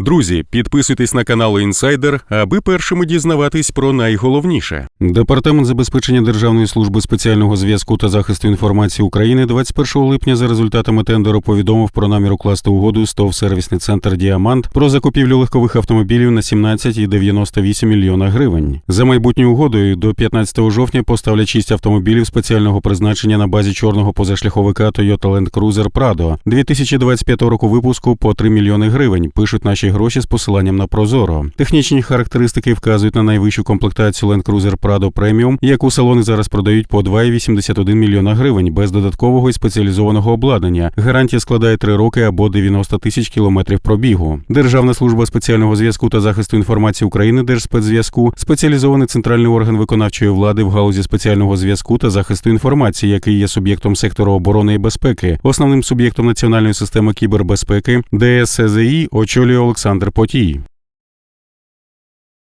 Друзі, підписуйтесь на канал Інсайдер, аби першими дізнаватись про найголовніше. Департамент забезпечення Державної служби спеціального зв'язку та захисту інформації України 21 липня за результатами тендеру повідомив про намір укласти угоду з ТОВ сервісний центр Діамант про закупівлю легкових автомобілів на 17,98 мільйона гривень. За майбутньою угодою до 15 жовтня поставлять 6 автомобілів спеціального призначення на базі чорного позашляховика Toyota Land Cruiser Prado 2025 року випуску по 3 мільйони гривень. Пишуть наші гроші з посиланням на Прозоро. Технічні характеристики вказують на найвищу комплектацію Land Cruiser Prado Premium, яку салони зараз продають по 2,81 мільйона гривень без додаткового і спеціалізованого обладнання. Гарантія складає 3 роки або 90 тисяч кілометрів пробігу. Державна служба спеціального зв'язку та захисту інформації України Держспецзв'язку спеціалізований центральний орган виконавчої влади в галузі спеціального зв'язку та захисту інформації, який є суб'єктом сектору оборони і безпеки, основним суб'єктом національної системи кібербезпеки ДСЗІ очолює Олександр Потій.